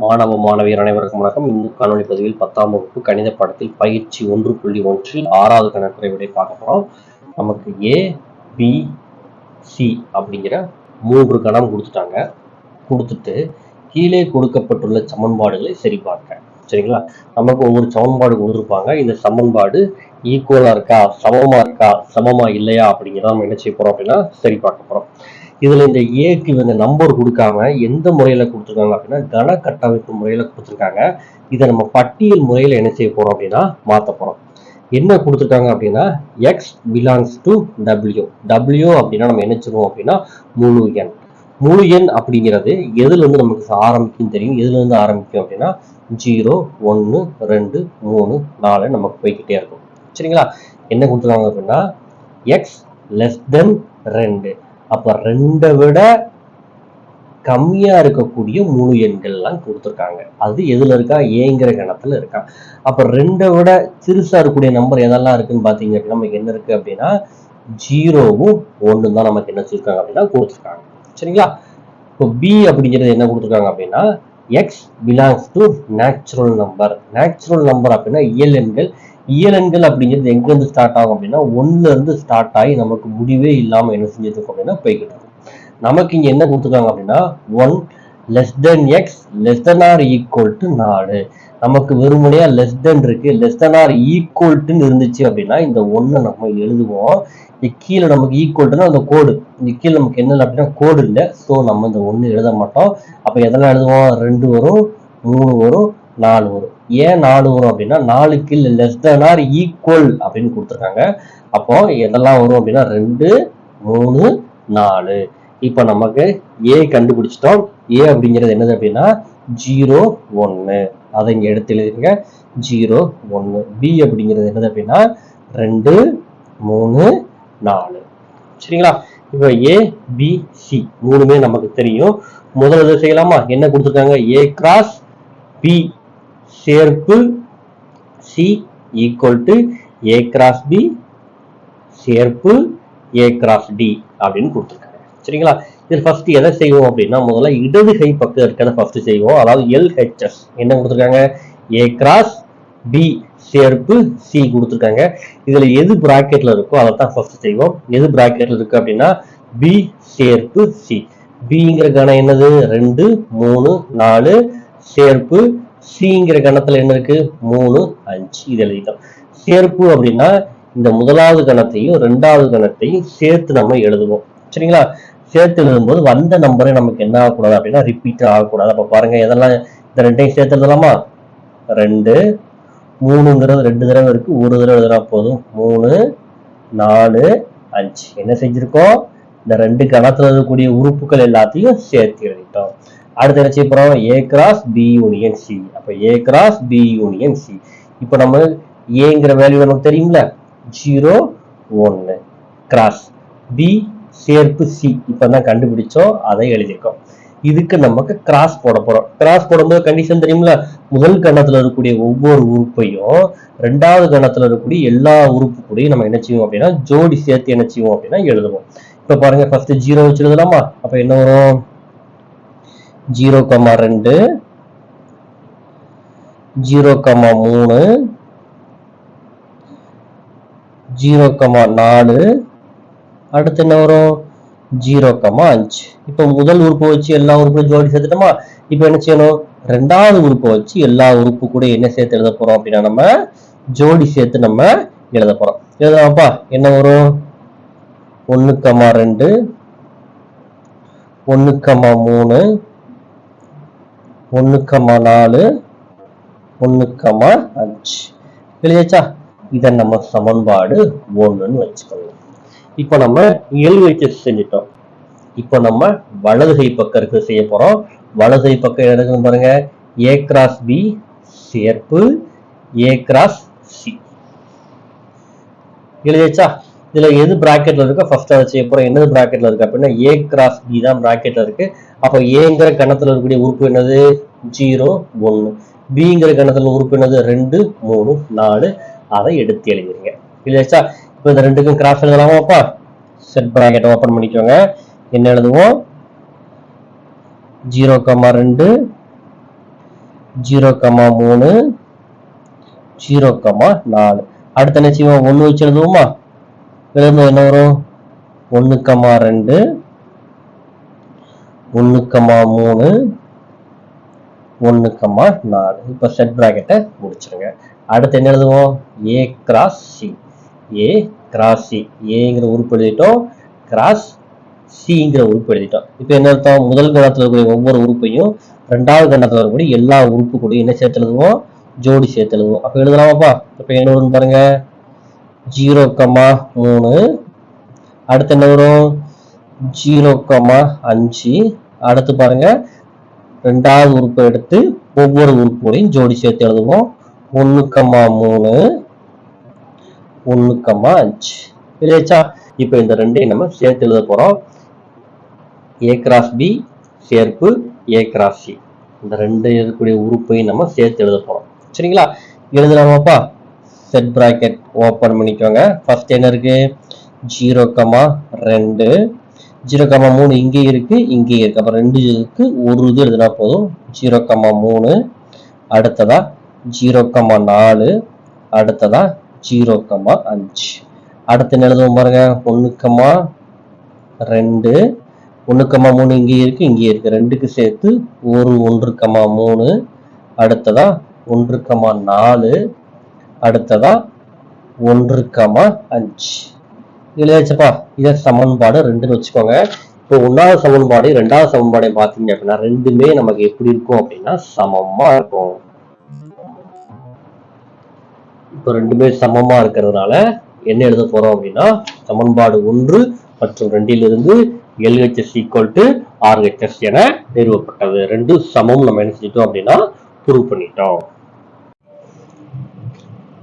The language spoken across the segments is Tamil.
மாணவ மாணவியர் அனைவருக்கும் வணக்கம். இந்த காணொலி பதிவில் பத்தாம் வகுப்பு கணித பாடத்தில் பயிற்சி ஒன்று புள்ளி ஒன்றில் ஆறாவது கணக்குறை விடை பார்க்க போகிறோம் நமக்கு ஏ பி சி அப்படிங்கிற மூன்று கணம் கொடுத்துட்டாங்க. கொடுத்துட்டு கீழே கொடுக்கப்பட்டுள்ள சமன்பாடுகளை சரிபார்க்க சரிங்களா? நமக்கு ஒவ்வொரு சமன்பாடு கொடுத்துருப்பாங்க. இந்த சமன்பாடு ஈக்குவலா இருக்கா? சமமா இருக்கா? சமமா இல்லையா? அப்படிங்கிறத நம்ம என்ன செய்ய போறோம் அப்படின்னா சரி பார்க்க போறோம். இதில் இந்த ஏக்கு இவங்க நம்பர் கொடுக்காம எந்த முறையில் கொடுத்துருக்காங்க அப்படின்னா கன கட்டமைப்பு முறையில் கொடுத்துருக்காங்க. இதை நம்ம பட்டியல் முறையில் என்ன செய்ய போகிறோம் அப்படின்னா மாற்ற போகிறோம் என்ன கொடுத்துருக்காங்க அப்படின்னா x belongs to W W அப்படின்னா நம்ம என்ன சொல்லுவோம் அப்படின்னா முழு எண். முழு எண் அப்படிங்கிறது எதுலேருந்து நமக்கு ஆரம்பிக்கும் தெரியும்? எதுலேருந்து ஆரம்பிக்கும் அப்படின்னா ஜீரோ ஒன்று ரெண்டு மூணு நாலு நமக்கு போய்கிட்டே இருக்கும். சரிங்களா? என்ன கொடுத்துருக்காங்க அப்படின்னா எக்ஸ் லெஸ் தென் ரெண்டு. அப்ப ரெண்டை விட கம்மியா இருக்கக்கூடிய முழு எண்கள்லாம் கொடுத்துருக்காங்க. அது எதுல இருக்கா? ஏங்கிற கணத்துல இருக்கா. அப்ப ரெண்டை விட சிறுசா இருக்கக்கூடிய நம்பர் எதெல்லாம் இருக்குன்னு பாத்தீங்க அப்படின்னா நமக்கு என்ன இருக்கு அப்படின்னா ஜீரோவும் ஒன்று தான் நமக்கு என்ன சொல்லிருக்காங்க அப்படின்னா கொடுத்துருக்காங்க. சரிங்களா? இப்போ பி அப்படிங்கிறது என்ன கொடுத்துருக்காங்க அப்படின்னா x belongs to natural number natural number அப்படின்னா இயல் எண்கள். இயல் அப்படிங்கிறது எங்கேருந்து ஸ்டார்ட் ஆகும் அப்படின்னா ஒன்றுலேருந்து ஸ்டார்ட் ஆகி நமக்கு முடிவே இல்லாமல் என்ன செஞ்சிருக்கோம் அப்படின்னா போய்கிட்டு இருக்கும். நமக்கு இங்கே என்ன கொடுத்துருக்காங்க அப்படின்னா one less than x less than or equal to நாலு. நமக்கு வெறுமனையா லெஸ் தென் இருக்கு லெஸ் தென் ஆர் ஈக்குவல்ட்டுன்னு இருந்துச்சு அப்படின்னா இந்த ஒன்னை நம்ம எழுதுவோம். கீழே நமக்கு ஈக்குவல்ட்டுனா அந்த கோடு இந்த கீழே நமக்கு என்ன அப்படின்னா கோடு இல்லை. ஸோ நம்ம இந்த ஒன்று எழுத மாட்டோம். அப்போ எதெல்லாம் எழுதுவோம்? ரெண்டு வரும் மூணு வரும் நாலு வரும். ஏன் நாலு வரும் அப்படின்னா நாலு கீழ் லெஸ் தென் ஆர் ஈக்குவல் அப்படின்னு கொடுத்துருக்காங்க. அப்போ எதெல்லாம் வரும் அப்படின்னா ரெண்டு மூணு நாலு. இப்போ நமக்கு ஏ கண்டுபிடிச்சிட்டோம். ஏ அப்படிங்கிறது என்னது அப்படின்னா ஜீரோ ஒன்று அதை இங்கே எடுத்து எழுதிருங்க. ஜீரோ ஒன்று பி அப்படிங்கிறது என்னது அப்படின்னா ரெண்டு மூணு நாலு. சரிங்களா? இப்போ ஏ பி சி மூணுமே நமக்கு தெரியும். முதல் இது செய்யலாமா? என்ன கொடுத்துருக்காங்க? ஏ கிராஸ் பி சேர்ப்பு C equal to A cross B சேர்ப்பு ஏ கிராஸ் டி அப்படின்னு கொடுத்துருக்காங்க. சரிங்களா? இதில் ஃபர்ஸ்ட் எதை செய்வோம் அப்படின்னா முதல்ல இடது கை பக்கம் இருக்கிறத ஃபர்ஸ்ட் செய்வோம். அதாவது எல்ஹெச்எஸ் என்ன கொடுத்துருக்காங்க? ஏ கிராஸ் பி சேர்ப்பு சி கொடுத்துருக்காங்க. இதில் எது ப்ராக்கெட்ல இருக்கோ அதை தான் ஃபர்ஸ்ட் செய்வோம். எது ப்ராக்கெட்டில் இருக்கு அப்படின்னா பி சேர்ப்பு சி பிங்கிற என்னது? ரெண்டு மூணு நாலு சேர்ப்பு சிங்கிற கணத்துல என்ன இருக்கு? மூணு அஞ்சு. இது எழுதிட்டோம். சேர்ப்பு அப்படின்னா இந்த முதலாவது கணத்தையும் ரெண்டாவது கணத்தையும் சேர்த்து நம்ம எழுதுவோம். சரிங்களா? சேர்த்து எழுதும்போது வந்த நம்பரே நமக்கு என்ன ஆகக்கூடாது அப்படின்னா ரிப்பீட் ஆகக்கூடாது. அப்ப பாருங்க இதெல்லாம் இந்த ரெண்டையும் சேர்த்து எழுதலாமா? ரெண்டு மூணுங்கிறது ரெண்டு தடவை இருக்கு. ஒரு தடவை எழுதுனா போதும். மூணு நாலு அஞ்சு. என்ன செஞ்சிருக்கோம்? இந்த ரெண்டு கணத்துல இருக்கக்கூடிய உறுப்புகள் எல்லாத்தையும் சேர்த்து எழுதிட்டோம். அடுத்து என்ன செய்ய போறோம்? A cross B union C அப்போ A cross B union C இப்போ நம்ம ஏங்கிற வேல்யூ நமக்கு தெரியும்ல? ஜீரோ ஒன்னு கிராஸ் பி சேர்ப்பு சி இப்பதான் கண்டுபிடிச்சோம் அதை எழுதியிருக்கோம். இதுக்கு நமக்கு கிராஸ் போட போறோம். கிராஸ் போடும்போது கண்டிஷன் தெரியுமில? முதல் கணத்துல இருக்கக்கூடிய ஒவ்வொரு உறுப்பையும் ரெண்டாவது கணத்துல இருக்கக்கூடிய எல்லா உறுப்பு கூடயும் நம்ம என்ன செய்வோம் அப்படின்னா ஜோடி சேர்த்து என்ன செய்வோம் அப்படின்னா எழுதுவோம். இப்ப பாருங்க ஃபர்ஸ்ட் ஜீரோ வச்சு எழுதலாமா அப்ப என்ன வரும்? ஜீரோ கமா ரெண்டு. ஜீரோ கமா மூணு ஜீரோ கமா நாலு. அடுத்து என்ன வரும்? ஜீரோ கமா அஞ்சு. இப்போ முதல் உறுப்பை வச்சு எல்லா உறுப்பும் ஜோடி சேர்த்துட்டோமா? இப்போ என்ன செய்யணும்? ரெண்டாவது உறுப்பை வச்சு எல்லா உறுப்பு கூட என்ன சேர்த்து எழுத போறோம் அப்படின்னா நம்ம ஜோடி சேர்த்து நம்ம எழுத போறோம். எழுதலாம்ப்பா? என்ன வரும்? ஒன்று கமா ரெண்டு ஒன்று கமா மூணு ஒன்று கமா நாலு ஒன்றுக்கமா அஞ்சு எழுதியாச்சா? இதை நம்ம சமன்பாடு ஒன்றுன்னு வச்சுக்கணும் இப்போ நம்ம எல்ஹெச்எஸ் செஞ்சிட்டோம். இப்போ நம்ம வலது கை பக்கம் இருக்க செய்ய போறோம். வலது கை பக்கம் என்ன இருக்குன்னு பாருங்க. ஏ கிராஸ் பி சேர்ப்பு. ஏ கிராஸ் சி எழுதியாச்சா? இதுல எது பிராக்கெட்ல இருக்கோ ஃபர்ஸ்ட் அதை செய்ய போறோம். என்னது பிராக்கெட்ல இருக்கு அப்படின்னா ஏ கிராஸ் பி தான் ப்ராக்கெட்டில் இருக்கு. அப்போ ஏங்கிற கணத்தில் இருக்கக்கூடிய உறுப்பு என்னது? ஜீரோ ஒன்று பிங்கிற கணத்துல உறுப்பினது ரெண்டு மூணு நாலு அதை எடுத்து எழுதிருங்க இல்லையாச்சா இப்போ இந்த ரெண்டுக்கும் கிராஸ் எழுதலாமாப்பா செட் பிராக்கெட் ஓப்பன் பண்ணிக்கோங்க. என்ன எழுதுவோம்? ஜீரோ கமா ரெண்டு ஜீரோ கமா மூணு ஜீரோ கமா நாலு. அடுத்து என்ன செய்வோம்? ஒன்று வச்சு எழுதுவோமா? எழுதும்போது என்ன வரும்? ஒன்று கமா ரெண்டு ஒன்று கமா மூணு ஒன்று கம்மா நாலு. இப்போ செட் ப்ராக்கெட்டை முடிச்சிருங்க. அடுத்து என்ன எழுதுவோம்? A cross C A cross C ஏங்கிற உறுப்பு எழுதிட்டோம். கிராஸ் சிங்கிற உறுப்பு எழுதிட்டோம். இப்போ என்ன அர்த்தம்? முதல் கணத்தில் இருக்கக்கூடிய ஒவ்வொரு உறுப்பையும் ரெண்டாவது கணத்தில் இருக்கக்கூடிய எல்லா உறுப்பு கூட என்ன சேர்த்து எழுதுவோம்? ஜோடி சேர்த்து எழுதுவோம். அப்போ எழுதலாமாப்பா? இப்போ என்ன வரும்னு பாருங்க. ஜீரோ கம்மா மூணு. அடுத்து என்ன வரும்? ஜீரோ கமா அஞ்சு. அடுத்து பாருங்க. ரெண்டாவது உறுப்பை எடுத்து ஒவ்வொரு உறுப்போடையும் ஜோடி சேர்த்து எழுதுவோம். ஒன்று கம்மா மூணு ஒன்று கம்மா அஞ்சு. இல்லையாச்சா? இப்போ இந்த ரெண்டையும் நம்ம சேர்த்து எழுத போகிறோம் ஏ கிராஸ் பி சேர்ப்பு ஏ கிராஸ் சி இந்த ரெண்டு இருக்கக்கூடிய உறுப்பையும் நம்ம சேர்த்து எழுத போகிறோம் சரிங்களா? எழுதலாமாப்பா? செட் ப்ராக்கெட் ஓப்பன் பண்ணிக்கோங்க. ஃபர்ஸ்ட் என்ன இருக்குது ஜீரோ கமா ரெண்டு. ஜீரோ கம்மா மூணு இங்கே இருக்கு இங்கே இருக்கு. அப்புறம் ரெண்டு இதுக்கு ஒரு இது எழுதுனா போதும். ஜீரோ கம்மா மூணு அடுத்ததா ஜீரோ கம்மா நாலு அடுத்ததா ஜீரோ கமா அஞ்சு. அடுத்து எழுதுவோம் பாருங்க? ஒன்று ரெண்டு ஒன்று மூணு இங்கே இருக்கு இங்கே இருக்கு. ரெண்டுக்கு சேர்த்து ஒரு ஒன்று கம்மா மூணு அடுத்ததா ஒன்று கம்மா நாலு அடுத்ததா ஒன்று கம்மா அஞ்சு. எழுதியாச்சப்பா இதை சமன்பாடு ரெண்டுன்னு வச்சுக்கோங்க. இப்போ ஒன்றாவது சமன்பாடு ரெண்டாவது சமன்பாடையும் பார்த்தீங்க அப்படின்னா ரெண்டுமே நமக்கு எப்படி இருக்கும் அப்படின்னா சமமா இருக்கும். இப்போ ரெண்டுமே சமமா இருக்கிறதுனால என்ன எழுத போறோம் அப்படின்னா சமன்பாடு ஒன்று மற்றும் ரெண்டிலிருந்து எல்ஹெச்எஸ் ஈக்குவல் டு ஆர்ஹெச்எஸ் என நிறுவப்பட்டது. ரெண்டு சமம் நம்ம என்ன செஞ்சிட்டோம் அப்படின்னா ப்ரூவ் பண்ணிட்டோம்.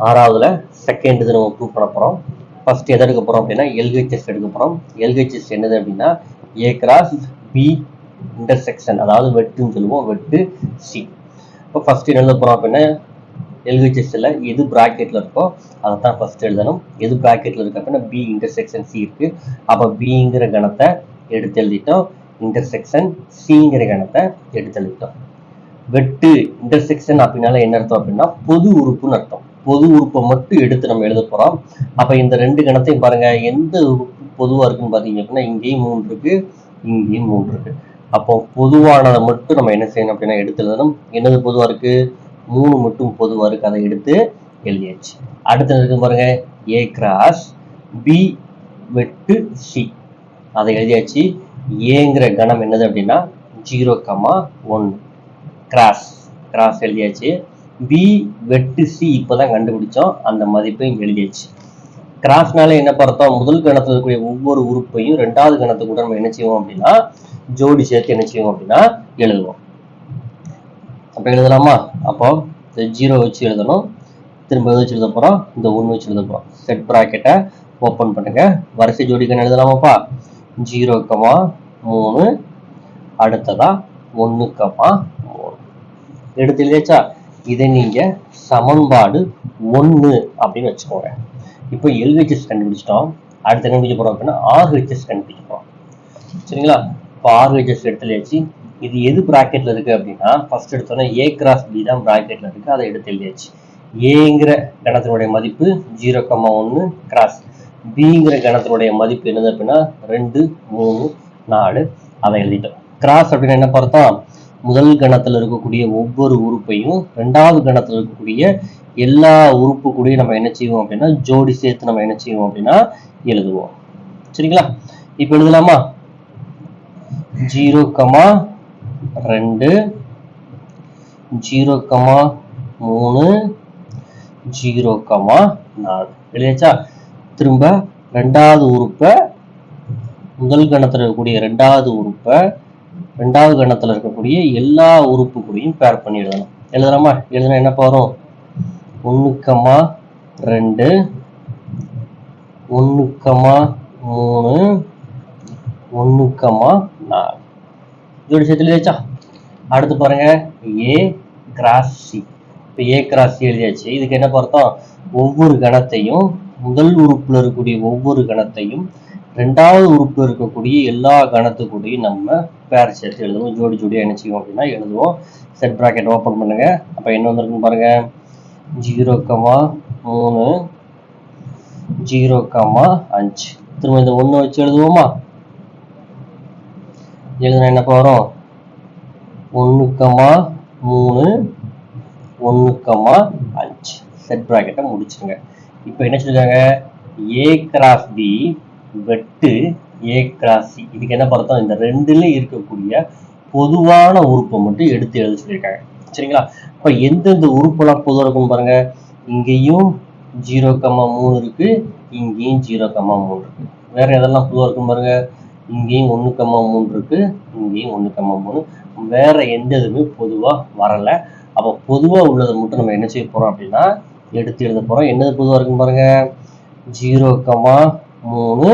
ஆறாவதுல செகண்ட் இது நம்ம ப்ரூவ் பண்ண போறோம். ஃபஸ்ட் எதை எடுக்க போகிறோம் அப்படின்னா எல்ஹெச்எஸ் எடுக்க போகிறோம் எல்ஹெச்எஸ் என்னது அப்படின்னா ஏ கிராஸ் பி இன்டர்செக்ஷன் அதாவது வெட்டுன்னு சொல்லுவோம் வெட்டு சி இப்போ ஃபஸ்ட் என்ன எழுத அப்படின்னா எல்ஹெச்எஸ்ல எது ப்ராக்கெட்டில் இருக்கோ அதை தான் ஃபர்ஸ்ட் எழுதணும். எது ப்ராக்கெட்டில் இருக்கு அப்படின்னா பி இன்டர்செக்ஷன் சி இருக்கு. அப்போ பிங்கிற கணத்தை எடுத்து எழுதிட்டோம். இன்டர்செக்ஷன் சிங்கிற கணத்தை எடுத்து எழுதிட்டோம். வெட்டு இன்டர்செக்ஷன் அப்படின்னால என்ன அர்த்தம் அப்படின்னா பொது உறுப்புன்னு அர்த்தம். பொது உறுப்பை மட்டும் எடுத்து நம்ம எழுத போறோம். அப்ப இந்த ரெண்டு கணத்தையும் பாருங்க எந்த உறுப்பு பொதுவா இருக்குன்னு பார்த்தீங்க அப்படின்னா இங்கேயும் மூணு இருக்கு இங்கேயும் மூணு இருக்கு. அப்போ பொதுவானதை மட்டும் நம்ம என்ன செய்யணும் அப்படின்னா எடுத்து எழுதணும். என்னது பொதுவா இருக்கு? மூணு மட்டும் பொதுவா இருக்கு அதை எடுத்து எழுதியாச்சு. அடுத்து இருக்கு பாருங்க ஏ கிராஸ் பி வெட்டு சி அதை எழுதியாச்சு. ஏங்கிற கணம் என்னது அப்படின்னா ஜீரோ கமா ஒன்று கிராஸ் கிராஸ் எழுதியாச்சு. பி வெட்டு சி இப்போதான் கண்டுபிடிச்சோம். அந்த மதிப்பையும் எழுதியாச்சு. கிராஸ்னால என்ன பார்த்தோம்? முதல் கணத்துல இருக்கக்கூடிய ஒவ்வொரு உறுப்பையும் ரெண்டாவது கணத்துக்கு கூட நம்ம என்ன செய்வோம் அப்படின்னா ஜோடி சேர்த்து என்ன செய்வோம் அப்படின்னா எழுதுவோம். அப்ப எழுதலாமா? அப்போ இந்த ஜீரோ வச்சு எழுதணும். திரும்ப எது வச்சு எழுத போறோம்? இந்த ஒன்று வச்சு எழுத போறோம். செட் ப்ராக்கெட்டை ஓப்பன் பண்ணுங்க. வரிசை ஜோடிக்கன்னு எழுதலாமாப்பா? ஜீரோ கமா மூணு. அடுத்ததா ஒன்று கமா மூணு. எடுத்து எழுதியாச்சா? இதை நீங்க சமன்பாடு ஒன்று அப்படின்னு வச்சுக்கோங்க. இப்போ எல்ஹெச்எஸ் கண்டுபிடிச்சிட்டோம். அடுத்து கண்டுபிடிக்க போறோம் அப்படின்னா ஆர்ஹெச்எஸ் கண்டுபிடிக்க போறோம். சரிங்களா? இப்போ ஆர்ஹெச்எஸ் எடுத்துலயாச்சு இது எது பிராக்கெட்ல இருக்கு அப்படின்னா ஃபர்ஸ்ட் எடுத்தோன்னா ஏ கிராஸ் பி தான் பிராக்கெட்ல இருக்கு. அதை எடுத்து எழுதியாச்சு. ஏங்கிற கணத்தினுடைய மதிப்பு ஜீரோ கம்மா ஒன்று கிராஸ் பிங்கிற கணத்தினுடைய மதிப்பு என்னது அப்படின்னா ரெண்டு மூணு நாலு. அதை எழுதிட்டோம். கிராஸ் அப்படின்னு என்ன பார்த்தோம்? முதல் கணத்தில் இருக்கக்கூடிய ஒவ்வொரு உறுப்பையும் ரெண்டாவது கணத்துல இருக்கக்கூடிய எல்லா உறுப்பு கூட நம்ம என்ன செய்வோம் அப்படின்னா ஜோடி சேர்த்து நம்ம என்ன செய்வோம் அப்படின்னா எழுதுவோம். சரிங்களா? இப்போ எழுதலாமா? ஜீரோ கமா ரெண்டு ஜீரோ கமா மூணு ஜீரோ கமா நாலு. இல்லையாச்சா திரும்ப ரெண்டாவது உறுப்பை முதல் கணத்துல இருக்கக்கூடிய ரெண்டாவது உறுப்பை ரெண்டாவது கணத்துல இருக்கக்கூடிய எல்லா உறுப்பு கூடயும் பேர் பண்ணி எழுதணும் எழுதலாமா? எழுதுனா என்ன வரும் ஒன்றுக்கமா ரெண்டு ஒன்றுக்கமா மூணு ஒன்றுக்கமா நாலு. இதோட சேர்த்து எழுதியாச்சா? அடுத்து பாருங்க. ஏ கிராஸ் சி இப்போ ஏ கிராஸ் சி எழுதியாச்சு. இதுக்கு என்ன பார்த்தோம்? ஒவ்வொரு கணத்தையும் முதல் உறுப்புல இருக்கக்கூடிய ஒவ்வொரு கணத்தையும் ரெண்டாவது உறுப்பு இருக்கக்கூடிய எல்லா கணத்துக்கூடையும் நம்ம பேர் சேர்த்து எழுதுவோம். ஜோடி ஜோடியாக என்ன அப்படின்னா எழுதுவோம். செட் ப்ராக்கெட் ஓப்பன் பண்ணுங்க. அப்போ என்ன வந்திருக்குன்னு பாருங்க. ஜீரோ கமா மூணு ஜீரோ கமா அஞ்சு. திரும்ப இந்த ஒன்று வச்சு எழுதுவோமா? எழுதுனா என்னப்பா வரும்? ஒன்று கமா மூணு ஒன்று கமா அஞ்சு. செட் ப்ராக்கெட்டை முடிச்சுங்க இப்போ என்ன சொல்லியிருக்காங்க ஏ கிராஸ் பி வெட்டு ஏ கிராசி இதுக்கு என்ன பார்த்தோம்? இந்த ரெண்டுல இருக்கக்கூடிய பொதுவான உறுப்பை மட்டும் எடுத்து எழுத சொல்லியிருக்காங்க. சரிங்களா? இப்போ எந்தெந்த உறுப்பெல்லாம் பொதுவாக இருக்கும்னு பாருங்க. இங்கேயும் ஜீரோ கம்மா மூணு இருக்கு இங்கேயும் ஜீரோ கம்மா மூணு இருக்கு. வேற எதெல்லாம் பொதுவாக இருக்கும் பாருங்க? இங்கேயும் ஒன்று கம்மா மூணு இருக்கு இங்கேயும் ஒன்று கம்மா மூணு. வேற எந்த இதுவுமே பொதுவாக வரலை. அப்போ பொதுவாக உள்ளதை மட்டும் நம்ம என்ன செய்ய போறோம் அப்படின்னா எடுத்து எழுத போறோம். என்னது பொதுவாக இருக்கும் பாருங்க? ஜீரோ கமா மூணு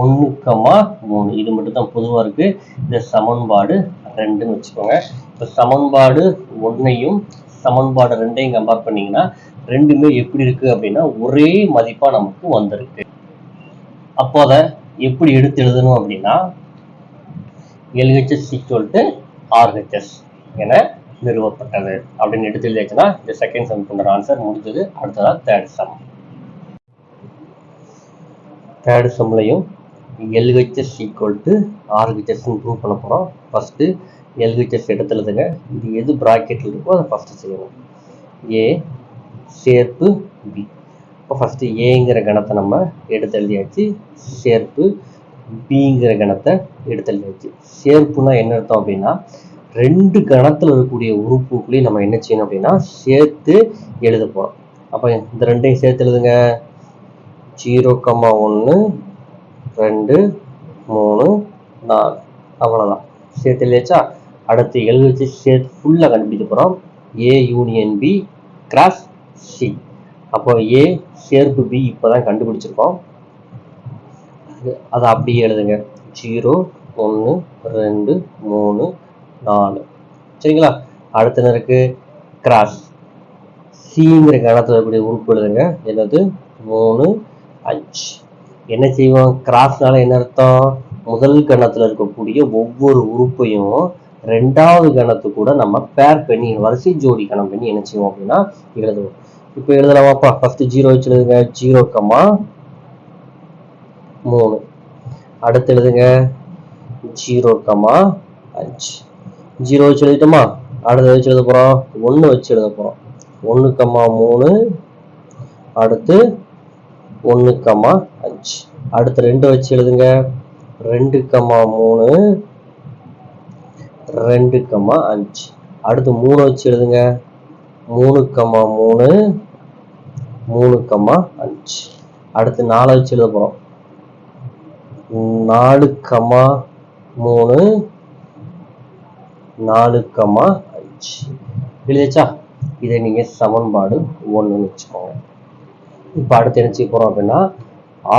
ஒன்று கமா மூணு. இது மட்டும் தான் பொதுவாக இருக்கு. இந்த சமன்பாடு ரெண்டுன்னு வச்சுக்கோங்க. இப்போ சமன்பாடு ஒன்றையும் சமன்பாடு ரெண்டையும் கம்பேர் பண்ணீங்கன்னா ரெண்டுமே எப்படி இருக்கு அப்படின்னா ஒரே மதிப்பா நமக்கு வந்திருக்கு. அப்போ அதை எப்படி எடுத்து எழுதணும் அப்படின்னா எல்ஹெச்எஸ் ஈக்குவல் டு ஆர்ஹெச்எஸ் என நிறுவப்பட்டது அப்படின்னு எடுத்து எழுதியாச்சுன்னா இந்த செகண்ட் சம் கொண்ட ஆன்சர் முடிஞ்சது. அடுத்ததா தேர்ட் சம் தேர்டு சம்லையும் எல்ஹெச்எஸ் ஈக்குவல் டு ஆர்ஹெச்எஸ்ன்னு ப்ரூவ் பண்ண போகிறோம் ஃபஸ்ட்டு எல்ஹெச்எஸ் எடுத்து எழுதுங்க இது எது ப்ராக்கெட்டில் இருக்கோ அதை ஃபஸ்ட்டு செய்யணும். ஏ சேர்ப்பு பி இப்போ ஃபஸ்ட்டு ஏங்கிற கணத்தை நம்ம எடுத்து எழுதியாச்சு. சேர்ப்பு பிங்கிற கணத்தை எடுத்து எழுதியாச்சு. சேர்ப்புனா என்ன அர்த்தம் அப்படின்னா ரெண்டு கணத்தில் இருக்கக்கூடிய உறுப்புக்குள்ளேயும் நம்ம என்ன செய்யணும் அப்படின்னா சேர்த்து எழுத போகிறோம் அப்போ இந்த ரெண்டையும் சேர்த்து எழுதுங்க. ஜீரோ கம்மா ஒன்று ரெண்டு மூணு நாலு. அவ்வளோதான் சேர்த்து இல்லையாச்சா? அடுத்து எழுதி சேர்த்து ஃபுல்லாக கண்டுபிடிக்க போகிறோம் A union B cross C அப்போ ஏ சேர்ப்பு பி இப்போ தான் கண்டுபிடிச்சிருக்கோம். அதை அப்படியே எழுதுங்க. ஜீரோ ஒன்று ரெண்டு மூணு நாலு. சரிங்களா? அடுத்த நேருக்கு கிராஸ் சிங்கிற கணத்தில் எப்படி உறுப்பு எழுதுங்க. என்னது? மூணு அஞ்சு என்ன செய்வோம்? கிராஸ்னால என்ன அர்த்தம்? முதல் கணத்துல இருக்கக்கூடிய ஒவ்வொரு உறுப்பையும் ரெண்டாவது கணத்து கூட நம்ம பேர் பண்ணி வரிசை ஜோடி கணம் பண்ணி என்ன செய்வோம் அப்படின்னா எழுதுவோம். இப்போ எழுதலாமாப்பா? ஃபர்ஸ்ட் ஜீரோ வச்சு எழுதுங்க. ஜீரோ கம்மா மூணு. அடுத்து எழுதுங்க. ஜீரோ கம்மா அஞ்சு. ஜீரோ வச்சு எழுதிட்டோமா? அடுத்து வச்சு எழுத போகிறோம் ஒன்று வச்சு எழுத போகிறோம் ஒன்று கம்மா மூணு. அடுத்து ஒன்று கம்மா அஞ்சு. அடுத்து ரெண்டு வச்சு எழுதுங்க. ரெண்டு கம்மா மூணு. ரெண்டு கம்மா அஞ்சு. அடுத்து மூணு வச்சு எழுதுங்க. மூணு கம்மா மூணு. மூணு கம்மா அஞ்சு. அடுத்து நாலு வச்சு எழுத போகிறோம் நாலு கம்மா மூணு. நாலு கம்மா அஞ்சு. எழுதியாச்சா? இதை நீங்கள் சமன்பாடு ஒன்றுன்னு வச்சுக்கோங்க. இப்போ அடுத்து என்ன செய்ய போகிறோம் அப்படின்னா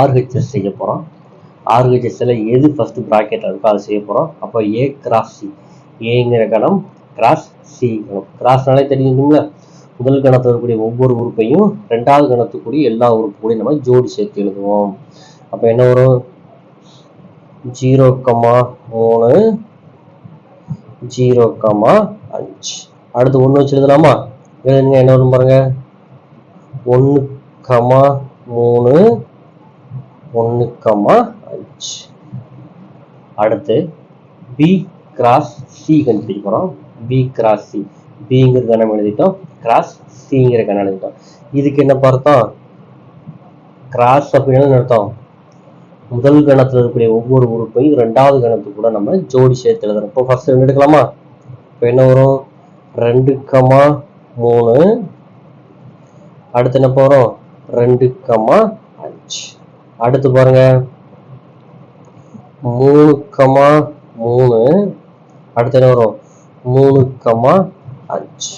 ஆர்ஹெச்எஸ் செய்ய போகிறோம் ஆர்ஹெச்எஸ்ல எது ஃபர்ஸ்ட் ப்ராக்கெட்டில் இருக்கோ அதை செய்ய போகிறோம் அப்போ ஏ கிராஸ் சி ஏங்கிற கணம் கிராஸ் சி கணம் கிராஸ்னாலே தெரியுதுங்களா முதல் கணத்தில் இருக்கக்கூடிய ஒவ்வொரு உறுப்பையும் ரெண்டாவது கணத்துக்குரிய எல்லா உறுப்பு நம்ம ஜோடி சேர்த்து எழுதுவோம். அப்போ என்ன வரும்? ஜீரோ கமா மூணு ஜீரோ கமா அஞ்சு. அடுத்து ஒன்று வச்சு எழுதலாமா? எழுதுங்க என்ன வரும் பாருங்க? ஒன்று கமா மூணு ஒன்று கமா அஞ்சு. அடுத்து பி கிராஸ் சி கண்டுபிடிக்க போகிறோம் பி கிராஸ் சி பிங்கிற கணம் எழுதிட்டோம். கிராஸ் சிங்கிற கணம் எழுதிட்டோம். இதுக்கு என்ன பார்த்தோம்? கிராஸ் அப்படின்னு என்ன அர்த்தம்? முதல் கணத்தில் இருக்கக்கூடிய ஒவ்வொரு உறுப்பையும் ரெண்டாவது கணத்து கூட நம்ம ஜோடி சேர்த்து எழுதுறோம் இப்போ ஃபர்ஸ்ட் ரெண்டு எடுக்கலாமா? இப்போ என்ன வரும்? ரெண்டு கமா மூணு. அடுத்து என்ன போகிறோம் ரெண்டு கமா அஞ்சு. அடுத்து பாருங்க. மூணு கமா மூணு. அடுத்து என்ன வரும்? மூணு கமா அஞ்சு.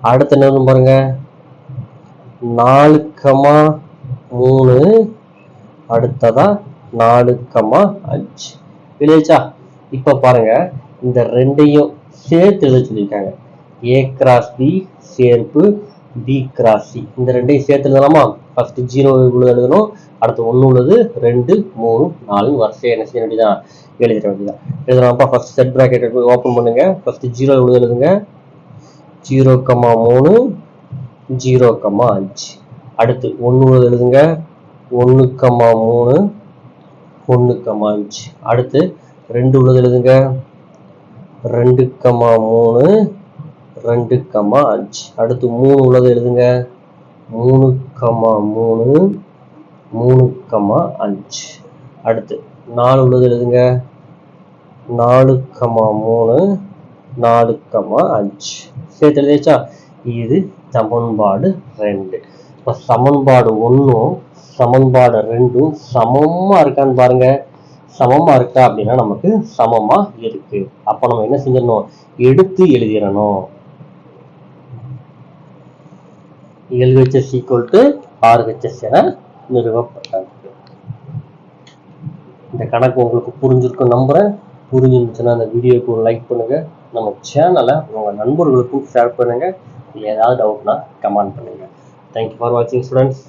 அடுத்து என்ன வரும் பாருங்க? நாலு கமா மூணு. அடுத்ததா நாலு கமா அஞ்சு. எழுதிச்சா இப்ப பாருங்க. இந்த ரெண்டையும் சேர்த்து எழுத சொல்லியிருக்காங்க. ஏ கிராஸ் பி சேர்ப்பு பி கிராஸ் சி இந்த ரெண்டையும் சேர்த்து எழுதலாமா ஃபர்ஸ்ட் ஜீரோ உள்ளது எழுதணும். அடுத்து ஒன்று உள்ளது. ரெண்டு மூணு நாலு. வரிசையை என்ன செய்ய வேண்டியதான் எழுதிட வேண்டியதான் எழுதலாம்ப்பா? ஃபர்ஸ்ட் செட் ப்ராக்கெட் ஓப்பன் பண்ணுங்க. ஃபர்ஸ்ட் ஜீரோ உள்ளது எழுதுங்க. ஜீரோ கம்மா மூணு ஜீரோ கம்மா அஞ்சு. அடுத்து ஒன்று உள்ளது எழுதுங்க. ஒன்று கம்மா மூணு ஒன்று கம்மா அஞ்சு. அடுத்து ரெண்டு உள்ளது எழுதுங்க. ரெண்டு கம்மா மூணு ரெண்டு கம்மா அஞ்சு. அடுத்து மூணு உள்ளது எழுதுங்க. மூணு கமா மூணு மூணு கமா அஞ்சு. அடுத்து நாலு உள்ளது எழுதுங்க. நாலு கமா மூணு நாலு கமா அஞ்சு. சேர்த்து எழுதியாச்சா? இது சமன்பாடு ரெண்டு. இப்போ சமன்பாடு ஒன்றும் சமன்பாடு ரெண்டும் சமமாக இருக்கான்னு பாருங்க. சமமா இருக்கா அப்படின்னா நமக்கு சமமா இருக்கு. அப்போ நம்ம என்ன செஞ்சிடணும்? எடுத்து எழுதிடணும். எல்ஹெச்எஸ் ஈக்குவல் டு ஆர்ஹெச்எஸ் என நிறுவப்பட்டது. இந்த கணக்கு உங்களுக்கு புரிஞ்சிருக்கும் நம்புறேன். புரிஞ்சிருந்துச்சுன்னா அந்த வீடியோக்கு ஒரு லைக் பண்ணுங்க. நம்ம சேனலை உங்க நண்பர்களுக்கும் ஷேர் பண்ணுங்க. ஏதாவது டவுட்னா கமெண்ட் பண்ணுங்க. தேங்க்யூ ஃபார் வாட்சிங் ஸ்டூடெண்ட்ஸ்